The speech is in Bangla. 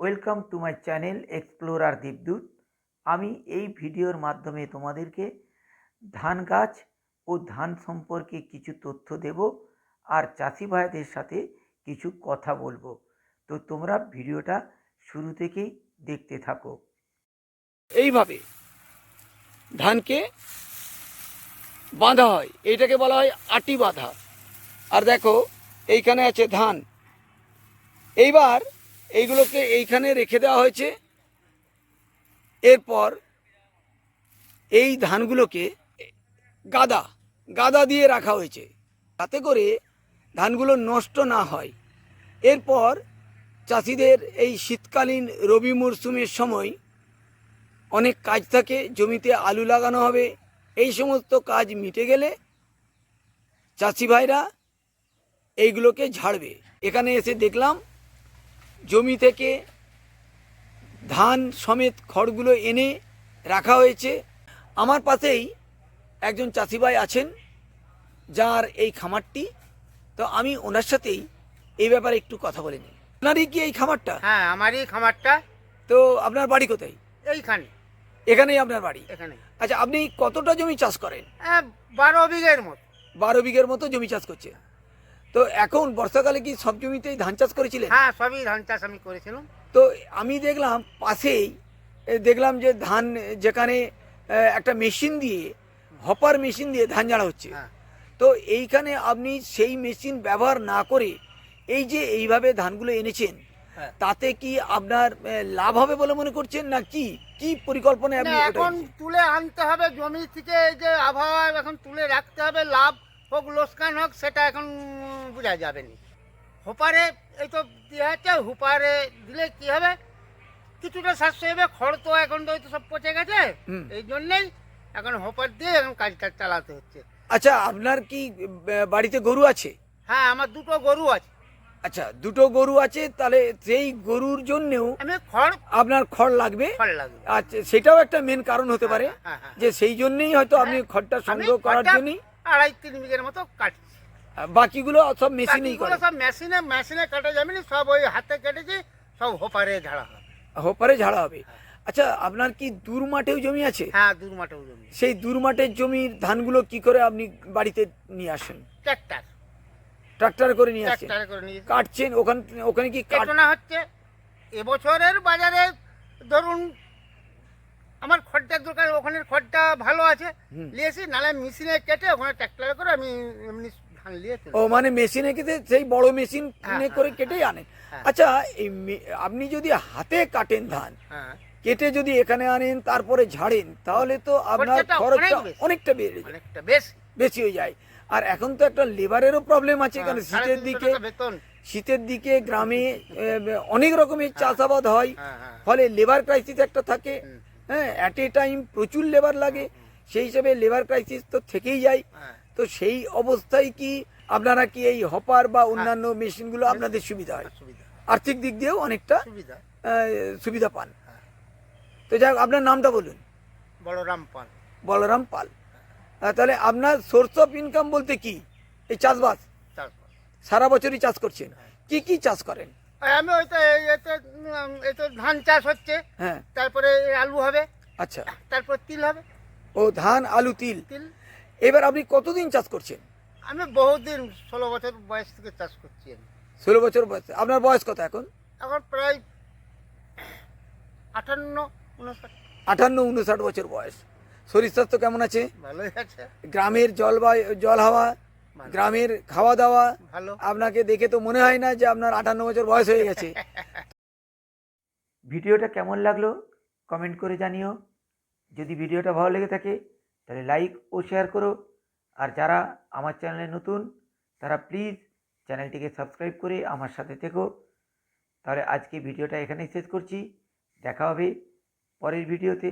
Welcome to my channel explorer Deepdoot আমি এই ভিডিওর মাধ্যমে তোমাদেরকে ধান গাছ ও ধান সম্পর্কে কিছু তথ্য দেব আর চাষি ভাইদের সাথে কিছু কথা বলব। তো তোমরা ভিডিওটা শুরু থেকেই দেখতে থাকো। এইভাবে ধানকে বাঁধা হয়। এইটাকে বলা হয় আটি বাঁধা। আর দেখো, এইখানে আছে ধান। এইবার এইগুলোকে এইখানে রেখে দেওয়া হয়েছে। এরপর এই ধানগুলোকে গাদা গাদা দিয়ে রাখা হয়েছে। তাতে করে ধানগুলো নষ্ট না হয়। এরপর চাষিদের এই শীতকালীন রবি মরশুমের সময় অনেক কাজ থাকে, জমিতে আলু লাগানো হবে। এই সমস্ত কাজ মিটে গেলে চাষি ভাইরা এইগুলোকে ঝাড়বে। এখানে এসে দেখলাম জমি থেকে ধান সমেত খড়গুলো এনে রাখা হয়েছে। আমার পাশেই একজন চাষিভাই আছেন যার এই খামারটি। তো আমি ওনার সাথেই এই ব্যাপারে একটু কথা বলে নিই। আপনারই কি এই খামারটা? হ্যাঁ আমারই খামারটা। তো আপনার বাড়ি কোথায়? এইখানে। এখানেই আপনার বাড়ি? এখানে আচ্ছা আপনি কতটা জমি চাষ করেন? হ্যাঁ, বারো বিঘের মতো। বারো বিঘের মতো জমি চাষ করছে তো এখন বর্ষাকালে কি সব জমিতেই ধান চাষ করেছিলেন? হ্যাঁ সবই ধান চাষ আমি করেছিলাম। তো আমি দেখলাম পাশেই দেখলাম যে ধান যেখানে একটা মেশিন দিয়ে হপার মেশিন দিয়ে ধান ঝাড়া হচ্ছে। হ্যাঁ। তো এইখানে আপনি সেই মেশিন ব্যবহার না করে এই যে এইভাবে ধানগুলো এনেছেন হ্যাঁ। তাতে কি আপনার লাভ হবে বলে মনে করছেন? না কি কি পরিকল্পনায় আপনি এখন তুলে আনতে হবে জমি থেকে এই যে আবহাওয়া এখন তুলে রাখতে হবে লাভ হোক লোকসান হোক সেটা এখন বোঝা যাবে না। হোপারে এই তো দেওয়া হচ্ছে হুপারে দিলে কি হবে? কিছুটা সাশ্রয় হবে খড় তো এখন তো সব পচে গেছে। এই জন্যেই এখন হোপার দিয়ে এখন কাজটা চালাতে হচ্ছে। আচ্ছা আপনার কি বাড়িতে গরু আছে? হ্যাঁ আমার দুটো গরু আছে। আচ্ছা দুটো গরু আছে তাহলে সেই গরুর জন্যেও আমি খড় আপনার খড় লাগবে? খড় লাগবে। আচ্ছা সেটাও একটা মেন কারণ হতে পারে হ্যাঁ, হ্যাঁ, যে সেই জন্যই হয়তো আপনি খড়টা সংগ্রহ করার জন্যই আড়াই তিন বিঘের মতো কাটছি। বাকিগুলো সব মেশিনেই করে? সব মেশিনে মেশিনে কাটা যাবে না সব ওই হাতে কেটেছি সব হোপারে ঝাড়া হয় হোপারে ঝাড়া হবে। আচ্ছা আপনার কি দূর মাঠেও জমি আছে? হ্যাঁ দূর মাঠে জমি সেই দূর মাঠের জমির ধানগুলো কি করে আপনি বাড়িতে নিয়ে আসেন? ট্রাক্টার। ট্রাক্টর করে নিয়ে আসেন? ট্রাক্টারে করে নিয়ে কাটছেন? ওখান ওখানে কি কাট কেটনা হচ্ছে এবছরের বাজারে ধরুন দোকান ওখানে খড়টা ভালো আছে। নিয়েছি নালে মেশিনে কেটে ওখানে ট্রাক্টারে করে আমি এমনি ধান নিয়ে ও মানে মেশিনে কেটে সেই বড় মেশিন হ্যাঁ, করে হ্যাঁ, কেটেই আনেন। হ্যাঁ। আচ্ছা এই আপনি যদি হাতে কাটেন ধান হ্যাঁ। কেটে যদি এখানে আনেন তারপরে ঝাড়েন তাহলে তো আপনার খরচটা অনেকটা বেড়ে যায়। অনেকটা বেশ। বেশি হয়ে যায়। আর এখন তো একটা লেবারেরও প্রবলেম আছে এখানে হ্যাঁ, শীতের দিকে। শীতের দিকে গ্রামে অনেক রকমের চাষাবাদ হয়। হ্যাঁ হ্যাঁ। ফলে লেবার ক্রাইসিস একটা থাকে। হ্যাঁ অ্যাট এ টাইম প্রচুর লেবার লাগে। সেই হিসেবে লেবার ক্রাইসিস তো থেকেই যায়। হ্যাঁ। তো সেই অবস্থায় কি আপনারা কি এই হপার বা অন্যান্য মেশিনগুলো আপনাদের সুবিধা হয়? আর্থিক দিক দিয়েও অনেকটা সুবিধা। পান। তো যাই হোক, আপনার নামটা বলুন। বলরাম পাল। বলরাম পাল। তাহলে আপনার সোর্স অফ ইনকাম বলতে কি? এই চাষবাস? সারা বছরই চাষ করছেন। কি কি চাষ করেন? আমি ওই তো এই- তো ধান চাষ হচ্ছে হ্যাঁ। তারপরে আলু হবে আচ্ছা। তারপর তিল হবে। ও ধান আলু তিল। তিল। এবার আপনি কতদিন চাষ করছেন? আমি বহুদিন ষোলো বছর বয়স থেকে চাষ করছি আমি। ষোলো বছর বয়স। আপনার বয়স কত এখন? এখন প্রায় আটান্ন উনষাট। আটান্ন উনষাট বছর বয়স। শরীর স্বাস্থ্য কেমন আছে? ভালোই আছে। গ্রামের জলবায়ু জল হাওয়া। গ্রামের খাওয়া দাওয়া আপনাকে দেখে তো মনে হয় না যে আপনার আটান্ন বছর বয়স হয়ে গেছে। ভিডিওটা কেমন লাগল কমেন্ট করে জানিও। যদি ভিডিওটা ভালো লেগে থাকে তাহলে লাইক ও শেয়ার করো। আর যারা আমার চ্যানেলে নতুন তারা প্লিজ চ্যানেলটিকে সাবস্ক্রাইব করে আমার সাথে থেকো। তাহলে আজকে ভিডিওটা এখানেই শেষ করছি। দেখা হবে পরের ভিডিওতে।